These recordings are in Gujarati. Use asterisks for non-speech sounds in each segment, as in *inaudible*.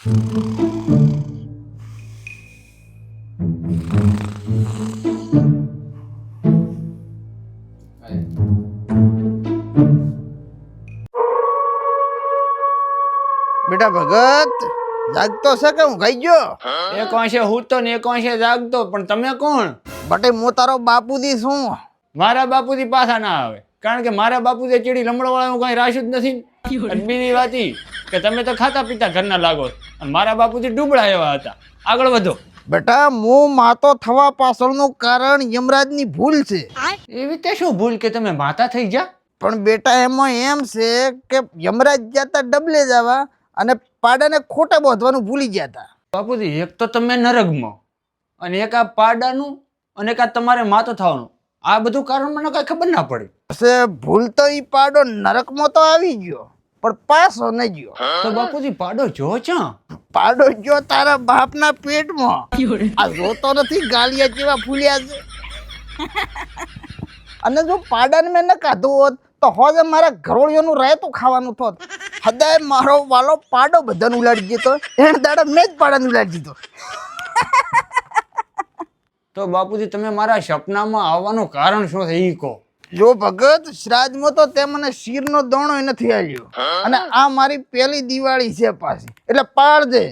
બેટા ભગત જાગતો છે કે હું ખાઈ ગયો? એક અંશે હૂતો ને એક વાંશે જાગતો. પણ તમે કોણ? બટે હું તારો બાપુજી છું. મારા બાપુજી પાછા ના આવે. કારણ કે મારા બાપુજી ચીડી લમડો લમડવાળાનું કઈ રાશું જ નથી. બીજી વાત. કે તમે તો ખાતા પીતા ઘરના લાગો અને મારા બાપુજી ડૂબળા એવા હતા. આગળ વધો. બેટા હું માતો થવા પાછળનું કારણ યમરાજની ભૂલ છે. એવી તે શું ભૂલ કે તમે માતા થઈ જા પણ બેટા એમાં એમ છે કે યમરાજ જતા ડબલે જવા અને પાડાને ખોટા બોધવાનું ભૂલી ગયા હતા બાપુજી એક તો તમે નરગમાં અને એક આ પાડાનું અને એક આ તમારે માતો થવાનું. આ બધું કારણ મને કઈ ખબર ના પડી. ભૂલ તો એ પાડો નરકમાં તો આવી ગયો. પણ પાછો ન ગયો. તો બાપુજી પાડો જો છો. પાડો જો તારા બાપના પેટમાં. આ જોતો નથી ગાલિયા જેવા ફૂલ્યા છે. અને જો પાડાને મેં ન કાધું હોત તો હોજ મારા ઘરોળીઓનું રાયતું ખાવાનું થોત. હદાય મારો વાલો પાડો બધાને ઉલાડી દીધો. એને દાડા મેં જ પાડાને ઉલાડી દીધો. તો બાપુજી તમે મારા સપનામાં આવવાનું કારણ શું છે ઈ કહો. જો ભગત શ્રાદ્ધમાં તો તે મને શીરનો દોણો નથી આલ્યો. અને આ મારી પહેલી દિવાળી છે પાછી. એટલે પાડજે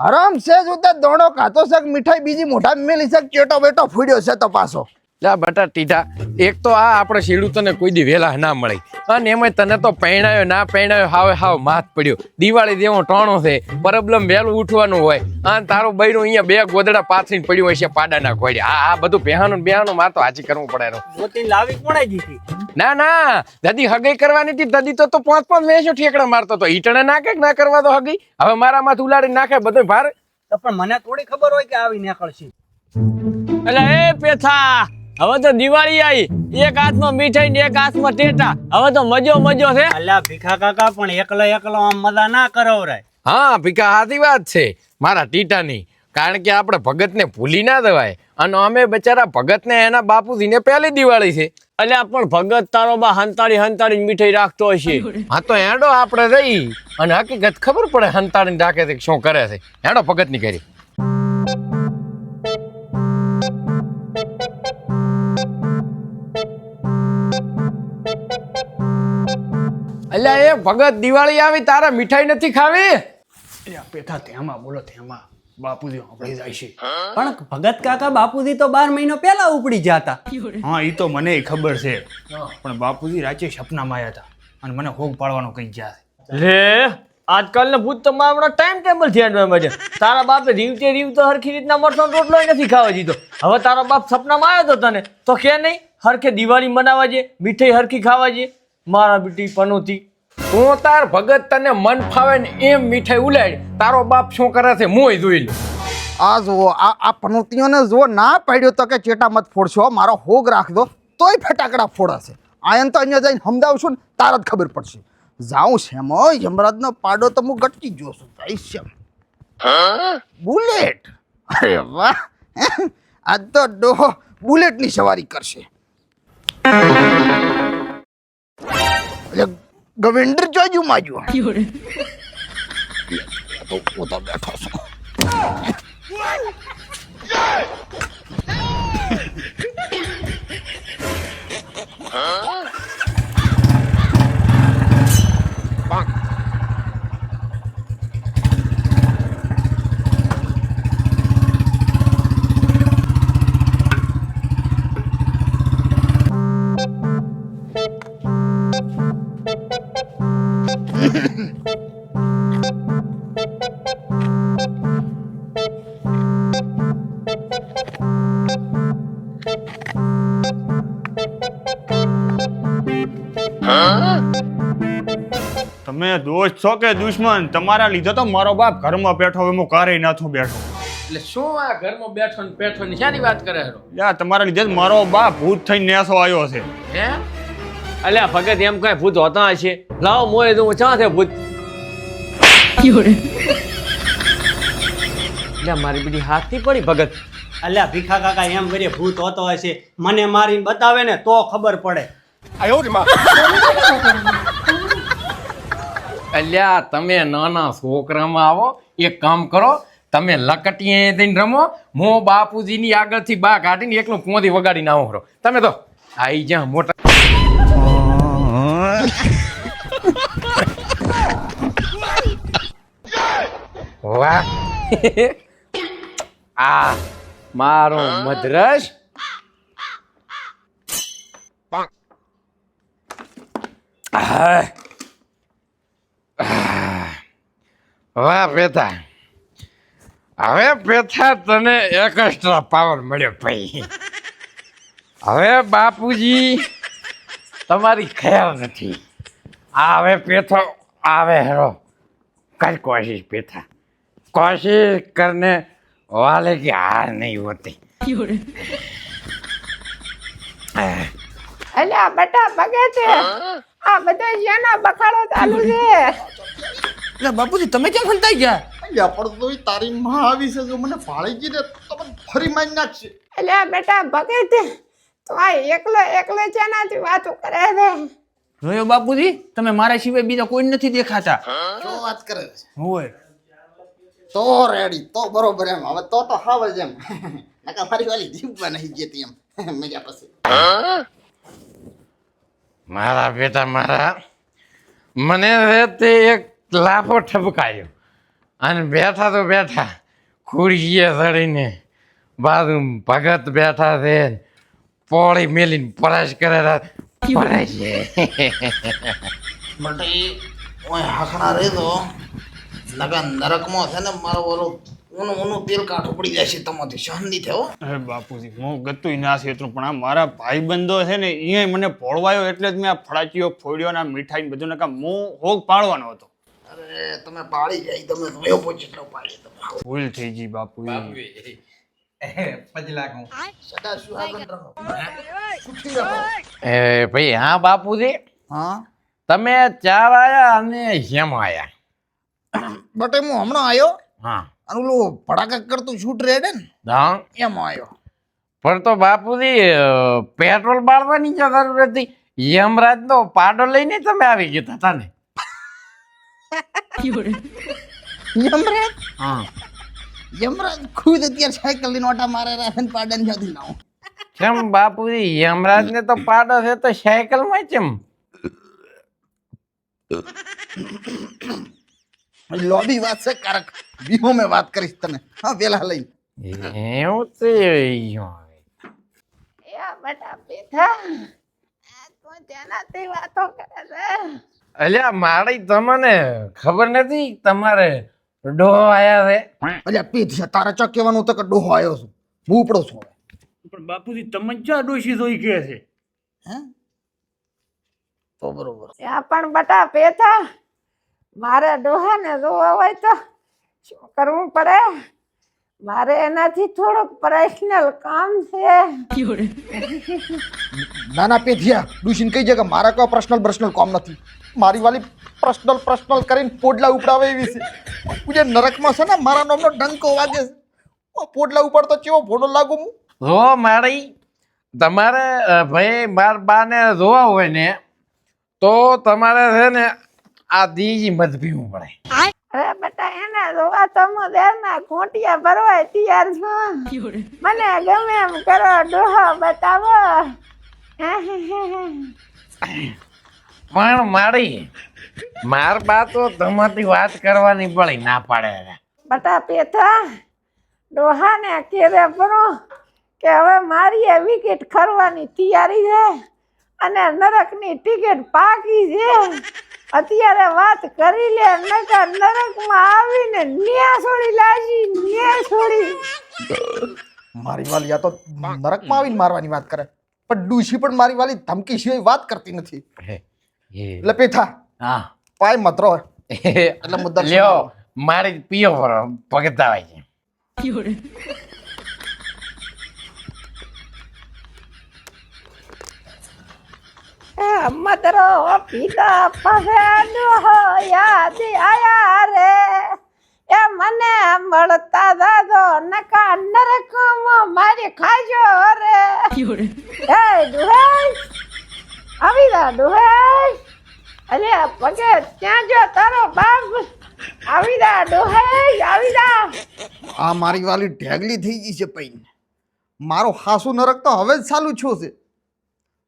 હરામ છે જોતા દોણો કાતો શક મીઠાઈ બીજી મોઢા મેલી શક ચેટો બેટો ફૂડ્યો છે તો પાછો. જા બટા ટીઢા એક તો આ આપણે ખેડૂતોને કોઈ દી વેલા ના મળે. અને એમાં તને તો પહેણાયો ના પહેણાયો હાવે હાવ માથ પડ્યો. દિવાળી જેવો ટોણો છે પ્રોબ્લેમ વહેલું ઉઠવાનું હોય. અને તારું બૈરું અહીંયા બે ગોદડા પાથરીને પડ્યું હોય છે પાડાના ઘોડે. આ આ બધું બેહાનું બેહાનું માર તો હાજી કરવું પડે લાવી કોણે દીધી ના ના દાદી હગઈ કરવાની હતી દાદી તો તો પાંચ પાંચ વેચો ઠેકડા મારતો તો ઈટણે નાખે કે ના કરવા તો હગઈ. હવે મારા માથે ઉલાડી નાખે બધું ભાર. પણ મને થોડી ખબર હોય કે આવી નીકળશે. એટલે એ પેથા હવે તો દિવાળી આવી એક હાથમાં મીઠાઈ ને એક હાથમાં ટેટા. હવે તો મજો મજો છે. અલ્યા ભીખા કાકા પણ એકલો એકલો આમ મજા ના કરાવરાય. હા ભીખા સાચી વાત છે. મારા ટીટાની. કારણ કે આપણે ભગતને ભૂલી ના દેવાય અને અમે બચારા ભગતને એના બાપુજીને પહેલી દિવાળી છે. અલ્યા પણ ભગત તારો બા હંતાડી હંતાડી મીઠાઈ રાખતો હશે હા તો એડો આપણે રહી અને હકીકત ખબર પડે હંતાડીને રાખે છે શું કરે છે. એડો ભગતની કરી અલ્યા એ ભગત દિવાળી આવી તારે મીઠાઈ નથી ખાવી? પેથા તેમાં બોલો તેમાં. બાપુજી આપણે જાય છે. પણ ભગત કાકા બાપુજી તો બાર મહિનો પહેલા ઉપડી જતા. હા એ તો મને ખબર છે. પણ બાપુજી રાચે સપનામાં આવ્યા હતા અને મને હોગ પાડવાનો કઈ ગયા લે આજકાલના ભૂત તમારા હમણાં ટાઈમ ટેબલ ધ્યાનમાં મળે તારા બાપે રીવતે રીવતો હરખી રીતના મરસો રોટલો નથી ખાવા દીધો. હવે તારો બાપ સપનામાં આવ્યો તો તને તો કે નહીં હરખે દિવાળી મનાવા જે મીઠાઈ હરખી ખાવા જે. મારા બેટી પનોતી તું તાર ભગત તને મન ફાવે ને એમ મીઠાઈ ઉલાડ તારો બાપ શું કરે છે મોય જોઈ લે. આ જુઓ, આ આ પનોતીઓને જો ના પાડ્યો તો કે ચેટા મત ફોડશો મારો હોગ રાખજો, તોય ફટાકડા ફોડાશે. આયન તો અહીંયા જઈને સમજાવશું ને, તાર જ ખબર પડશે. જાઉં છે એમ યમરાજનો પાડો તો હું ગટકી જોશું, જઈશ એમ. બુલેટ? અરે વાહ આજ તો ડોહો, બુલેટની સવારી કરશે. એટલે ગવેન્ડર જોજુ માજુ તો તો બેઠો છું. તમે દોસ્ત છો કે દુશ્મન? તમારા લીધે તો મારો બાપ ઘરમાં બેઠો હવે હું કારે નાથું બેઠો. એટલે શું આ ઘરમાં બેઠો ને બેઠો ની શાની વાત કરે હરો? યા તમારા લીધે મારો બાપ ભૂત થઈને નેસો આવ્યો છે. હે? અલ્યા ભગત એમ કઈ ભૂત હોતા હશે? લાવો મોય તો ચા છે ભૂત. એટલે મારી બીડી હાથની પડી ભગત. અલ્યા ભીખા કાકા એમ કરીએ ભૂત હોતો હશે. મને મારીને બતાવે ને તો ખબર પડે. અલ્યા, તમે નાના છોકરામાં આવો, એક કામ કરો, તમે લકટીએ થઈને રમો, હું બાપુજીની આગળથી બા કાઢીને એકલું પોંધી વગાડીને આવો ખરો તમે તો આઈ જા મોટા. વાહ. આ મારો મદ્રસ આહ. વાહ પેથા હવે પેથા તને એક એક્સ્ટ્રા પાવર મળ્યો ભાઈ. હવે બાપુજી તમારી ખ્યાલ નથી. આ હવે પેથો આવે હેરો. કર કોશિશ પેથા કોશિશ કરને વાલે કે હાર નહીં હોતી. અલ્યા બટા બગે છે. આ બધા શેના બખાડો ચાલુ છે? એટલે બાપુજી તમે કેમ ખંતાઈ ગયા? અલ્યા પણ તોય તારી માં આવી છે જો મને ફાળી ગઈ ને તો મને ફરી મારી નાખશે. અલ્યા બેટા તે. તો આ એકલો એકલો શેનાથી વાતો કરે છે જોયો બાપુજી? તમે મારા સિવાય બીજા કોઈ નથી દેખાતા. શું વાત કરે છે. હોય. તો રેડી તો બરોબર એમ. હવે તો તો હાવ જ એમ. *laughs* નકા ફરી વાલી જીવવા નહીં જતી એમ. *laughs* મજા પછી. મારા બેટા મારા. મને હવે તે એક લાફો ઠપકાયો. અને બેઠા તો બેઠા ખુરશીએ ચડીને બાજુ ભગત બેઠા છે. પોળી મેલીને પરાશ કરેલા પરાશ. બટ એ ઓય હાકણા રે તો નરકમાં છે ને મારો ઓલો ઊનું ઊનું તેલ કાઠું પડી જાય છે તમારી શાંતિ થયો અરે બાપુજી હું ગતું ના એટલું પણ આ મારા ભાઈબંધો છે ને એ મને પોળવાયો એટલે જ મેં આ ફળાચીઓ ફોડ્યો ને આ મીઠાઈ ને બધું નકા હું હોગ પાડવાનો હતો. અરે તમે પાડી જાય તમે જોયો પોચ એટલો પાડી તમે. ભૂલ થઈ ગઈ રહો. એ ભાઈ હા બાપુજી? હા? તમે ચાર આયા અને હેમ આયા. બટ હું હમણાં આવ્યો હા. અને ઓલું ભડાકા કરતું શૂટ રેડે ને હા. એમ આવ્યો પણ તો બાપુજી પેટ્રોલ બાળવાની જરૂર હતી. યમરાજ નો પાડો લઈને તમે આવી ગયા હતા ને? યમરાજ? હા. યમરાજ ખુદ અત્યારે સાયકલ લઈને ઓટા મારે રહે ને પાડન જતી ના હું કેમ બાપુજી? યમરાજ ને તો પાડો છે તો સાયકલમાં કેમ? લોબી વાત છે કારક. બીહો મેં વાત કરીશ તને. હા વેલા લઈને. એવું તો યા. બેટા બેઠા. આ તું તેનાથી વાતો કરે છે. અલ્યા મારી તમને ખબર નથી તમારે ડોહો આયા છે? અલ્યા પીઠ છે તારે ચક કહેવાનું તો કે ડોહો આવ્યો છું. હું ઉપડો છું હવે. પણ બાપુજી તમે ચા ડોશી જોઈ કે છે? હે? તો બરોબર. પણ બટા પેથા મારે ડોહાને જોવા હોય તો શું કરવું પડે? મારે એનાથી થોડુંક પર્સનલ કામ છે. નાના પેથિયા ડુશીન કહી છે કે મારા કોઈ પર્સનલ પર્સનલ કામ નથી. મારી વાલી પર્સનલ પર્સનલ કરીને પોડલા ઉપડાવે એવી છે. પૂજે નરકમાં છે ને મારા નામનો ડંકો વાગે છે. પોડલા ઉપાડતો ચેવો ફોટો લાગુ હું? હો મારી તમારે ભાઈ માર બાને જોવા હોય ને તો તમારે છે ને આ દીજી મત પીવું પડે. અરે બેટા એને જોવા તો હું દેરના ઘોંટિયા ભરવાય તૈયાર છું. મને ગમે એમ કરો ડોહો બતાવો. પણ મારી માર બા તો તમારી વાત કરવાની પડી ના પાડે. બટા પેથા ડોહાને કેરે ભરો કે હવે મારી એ વિકેટ ખરવાની તૈયારી છે અને નરકની ટિકિટ પાકી છે અત્યારે વાત કરી લે નકર નરકમાં આવીને ન્યા છોડી લાજી ન્યા છોડી મારી વાલી આ તો નરકમાં આવીને મારવાની વાત કરે પણ ડુશી પણ મારી વાલી ધમકી સિવાય વાત કરતી નથી હે. એટલે પેથા હા. પાય મતરો. એટલે મુદ્દા લ્યો મારી પીઓ ભરો પગતા હોય છે મદરો પીતા પાસે હો યાદ આયા રે. એ મને મળતા દાદો નકા નરકમાં મારી ખાજો રે. એ ડુહેશ આવી દા ડુહેશ અલે પગે ત્યાં જો તારો બાપ આવી જા ડોહે આવી જા. આ મારી વાલી ઢેગલી થઈ ગઈ છે પૈન. મારો હાસુ નરક તો હવે જ ચાલુ છું છે.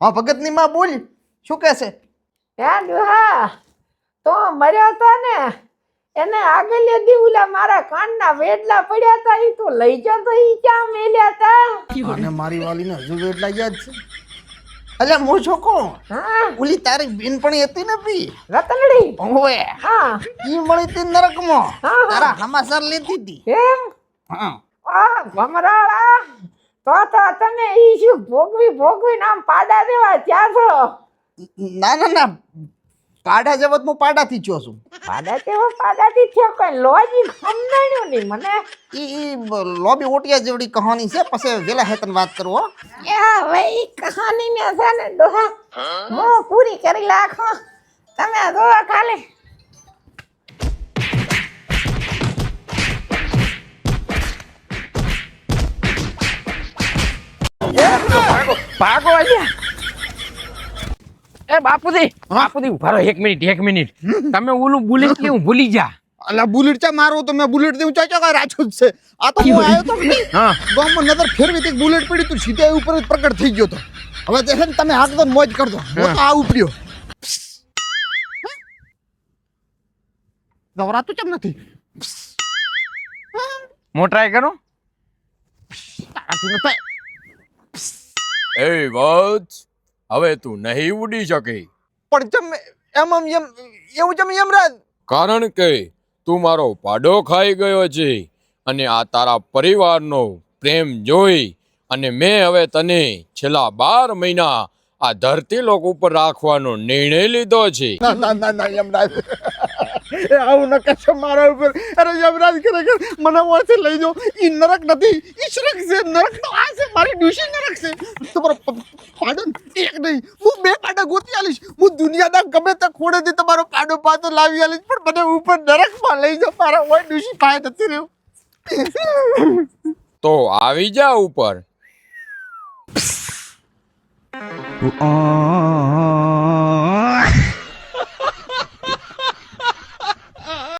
હા ભગતની માં બોલ શું કહે છે? હે ડોહા તો મર્યો તો ને એને આગળ દી ઉલા મારા કાનના વેડલા પડ્યા હતા ઈ તો લઈ જા તો ઈ ક્યાં મેલ્યા તા? અને મારી વાલીને હજુ વેડલા યાદ છે? અલ્યા મો છોકો હા. ઓલી તારી બેનપણી હતી ને બી રતનડી. ઓવે. હા. ઈ મળી તી નરકમાં. હા. તારા હમાસર લેતી હતી એમ? હા. આ ભમરાળા તો તો તમે ઈ શું ભોગવી ભોગવી નામ પાડા દેવા? ત્યાં છો? ના ના ના. પાડા જવત હું પાડાથી થયો છું. પાડા તેવો પાડાથી થયો કઈ લોજી સમજાણ્યું નહીં મને. ઈ ઈ લોબી ઓટિયા જેવડી કહાની છે પછી વેલા હેતન વાત કરો હો. યા ભાઈ કહાની ને છે ને ડોહા હું? પૂરી કરી લાખો. તમે જો ખાલી. ભાગો અહીંયા. એ બાપુજી બાપુજી ઊભા રહો એક મિનિટ એક મિનિટ. તમે ઓલું બુલેટ કેવું ભૂલી જા અલા બુલેટ ચા મારો તો મેં બુલેટ દેવું ચાચા કા રાખ્યું જ છે. આ તો હું આવ્યો તો કે નહીં હા. ગામમાં નજર ફેરવી હતી બુલેટ પડી તું સીધા એ ઉપર જ પ્રગટ થઈ ગયો તો. હવે તે છે ને તમે હાથ દો ને મોજ કરજો. હું તો આ ઉપડ્યો. ગવરાતું કેમ નથી? મોટરાય કરો? તારાથી નથી એ વત્સ હવે તું નહીં ઉડી શકી. પણ જમ એમ આમ એમ એવું તમે એમ રાજ કારણ કે તું મારો પાડો ખાઈ ગયો છે અને આ તારા પરિવારનો પ્રેમ જોઈ અને મેં હવે તને છેલ્લા બાર મહિના આ ધરતી લોક ઉપર રાખવાનો નિર્ણય લીધો છે. ના ના ના ના યમરાજ. એ આવું ન કશો મારા ઉપર. અરે યમરાજ ખરેખર મને વાંચે લઈ જો ઈ નરક નથી ઈ સ્વર્ગ છે. નરક તો આ છે મારી ડ્યુશી નરક છે. તમારો પાડો નહીં. હું બે પાડા ગોતી આલીશ. હું દુનિયાના ગમે તે ખોડેથી તમારો પાડો પાતો લાવી આલીશ પણ મને ઉપર નરકમાં લઈ જાઓ. મારા હોય ડુશી પાય નથી રહ્યું. તો આવી જા ઉપર. આ